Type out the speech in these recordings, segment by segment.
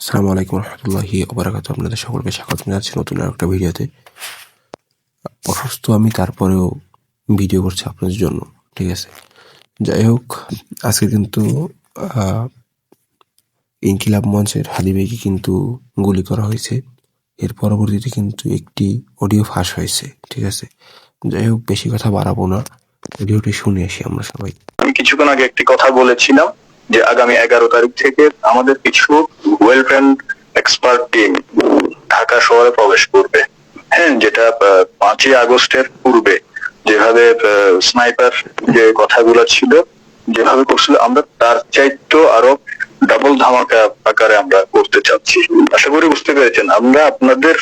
আসসালামু আলাইকুম রহমতুল্লাহি ওবরাকাত আপনাদের সকলকে স্বাগত জানাচ্ছি নতুন আর একটা ভিডিওতে। অসুস্থ আমি তারপরেও ভিডিও করছি আপনাদের জন্য, ঠিক আছে? যাই হোক, আজকে কিন্তু ইনকিলাব মঞ্চের হাদিবেকে কিন্তু গুলি করা হয়েছে। এর পরবর্তীতে কিন্তু একটি অডিও ফাঁস হয়েছে, ঠিক আছে? যাই হোক, বেশি কথা বাড়াবো না। অডিওটি শুনে আসি আমরা সবাই। আমি কিছুক্ষণ আগে একটি কথা বলেছিলাম। যে আগামী এগারো তারিখ থেকে আমাদের কিছু well trained expert team Dhaka শহরে প্রবেশ করবে। হ্যাঁ যেটা পাঁচই আগস্টের পূর্বে যেভাবে স্নাইপার যে কথাগুলো ছিল, যেভাবে করছিল, আমরা তার চাইতো আরও ডাবল ধামাকা আকারে আমরা করতে চাচ্ছি। আশা করি বুঝতে পেরেছেন, আমরা আপনাদের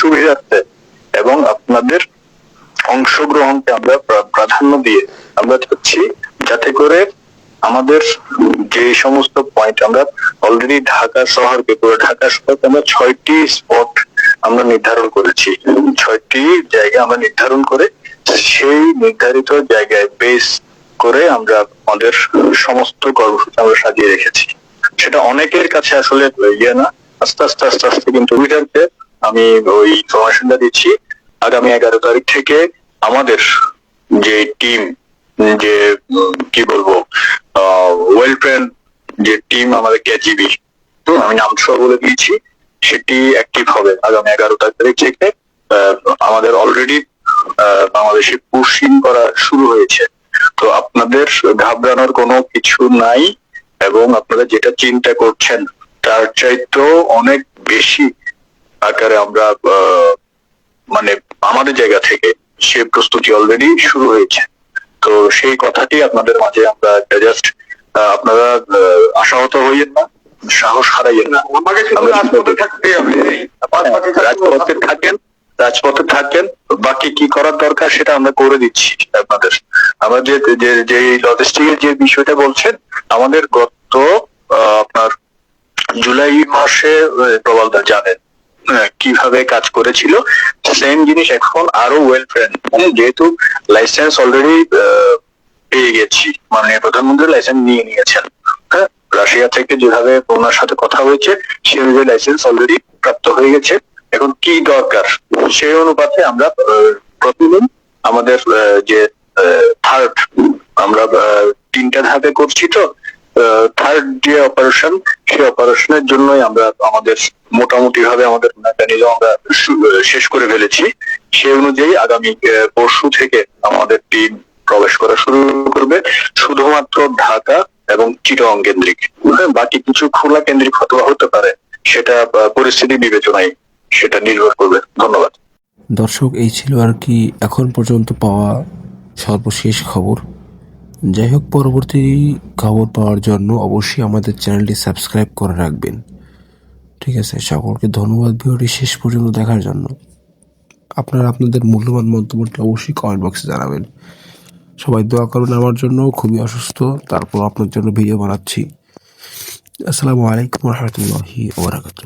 সুবিধার্থে এবং আপনাদের অংশগ্রহণকে আমরা প্রাধান্য দিয়ে আমরা চাচ্ছি, যাতে করে আমাদের যে সমস্ত পয়েন্ট আমরা অলরেডি ঢাকা শহরকে পুরো ঢাকা শহরকে আমরা ছয়টি স্পট আমরা নির্ধারণ করেছি। ছয়টি জায়গা আমরা নির্ধারণ করে সেই নির্ধারিত জায়গায় বেস করে আমরা আমাদের সমস্ত কর্মসূচি আমরা সাজিয়ে রেখেছি। সেটা অনেকের কাছে আসলে ইয়ে না। আস্তে আস্তে আস্তে আস্তে কিন্তু সুবিধার্থে আমি ওই ইনফরমেশনটা দিচ্ছি। আগামী এগারো তারিখ থেকে আমাদের যে টিম যে কি বলব টিম আমাদের কেজিবি আমি নাম সহ বলে দিয়েছি, সেটি অ্যাক্টিভ হবে আগামী এগারো তারিখ থেকে। আমাদের অলরেডি বাংলাদেশে পুশিং করা শুরু হয়েছে। তো আপনাদের ঘাবড়ানোর কোনো কিছু নাই এবং আপনারা যেটা চিন্তা করছেন, তার চাইতেও অনেক বেশি আকারে আমরা মানে আমাদের জায়গা থেকে সে প্রস্তুতি অলরেডি শুরু হয়েছে। তো সেই কথাটি আপনাদের মাঝে আমরা জাস্ট আপনারা আশাহত হইয়েন না সাহস হারাইয়েন না। আমাকে শুধু রাজপথে থাকতে হবে। রাজপথে থাকেন রাজপথে থাকেন বাকি কি করার দরকার সেটা আমরা করে দিচ্ছি আপনাদের। আমরা যে যে লজিস্টিকের যে বিষয়টা বলছেন আমাদের গত আপনার জুলাই মাসে প্রবালদা জানেন কীভাবে কাজ করেছিল। সেম জিনিস এখন আরও ওয়েল ফ্রেন্ড যেহেতু লাইসেন্স অলরেডি পেয়ে গেছি। মানে প্রধানমন্ত্রী লাইসেন্স নিয়ে নিয়েছেন। হ্যাঁ রাশিয়া থেকে যেভাবে ওনার সাথে কথা হয়েছে সেই অনুযায়ী লাইসেন্স অলরেডি প্রাপ্ত হয়ে গেছে। এখন কি দরকার? সেই অনুপাতে আমরা প্রতিদিন আমাদের যে থার্ড আমরা তিনটা ধাপে করছি তো থার্ড যে অপারেশন সেই অপারেশনের জন্যই আমরা আমাদের মোটামুটি ভাবে আমাদের মেকানিজম আমরা শেষ করে ফেলেছি। সেই অনুযায়ী আগামী পরশু থেকে আমাদের টিম প্রবেশ করা শুরু করবে শুধুমাত্র ঢাকা এবং চিটং কেন্দ্রিক। হ্যাঁ, বাকি কিছু খোলা কেন্দ্রিক হয়তো হতে পারে সেটা পরিস্থিতি বিবেচনায় সেটা নির্ভর করবে। ধন্যবাদ। দর্শক এই ছিল আর কি এখন পর্যন্ত পাওয়া সর্বশেষ খবর। যাই হোক পরবর্তী খবর পাওয়ার জন্য অবশ্যই আমাদের চ্যানেলটি সাবস্ক্রাইব করে রাখবেন। ঠিক আছে সকলকে ধন্যবাদ ভিডিওটি শেষ পর্যন্ত দেখার জন্য। আপনারা আপনাদের মূল্যবান মন্তব্যটি অবশ্যই কমেন্ট বক্সে জানাবেন। সবাই দোয়া করুন আমার জন্য, খুবই অসুস্থ, তারপর আপনার জন্য ভিডিও বানাচ্ছি। আসসালামু আলাইকুম রহমতুল্লাহি ওবরাকাতুহ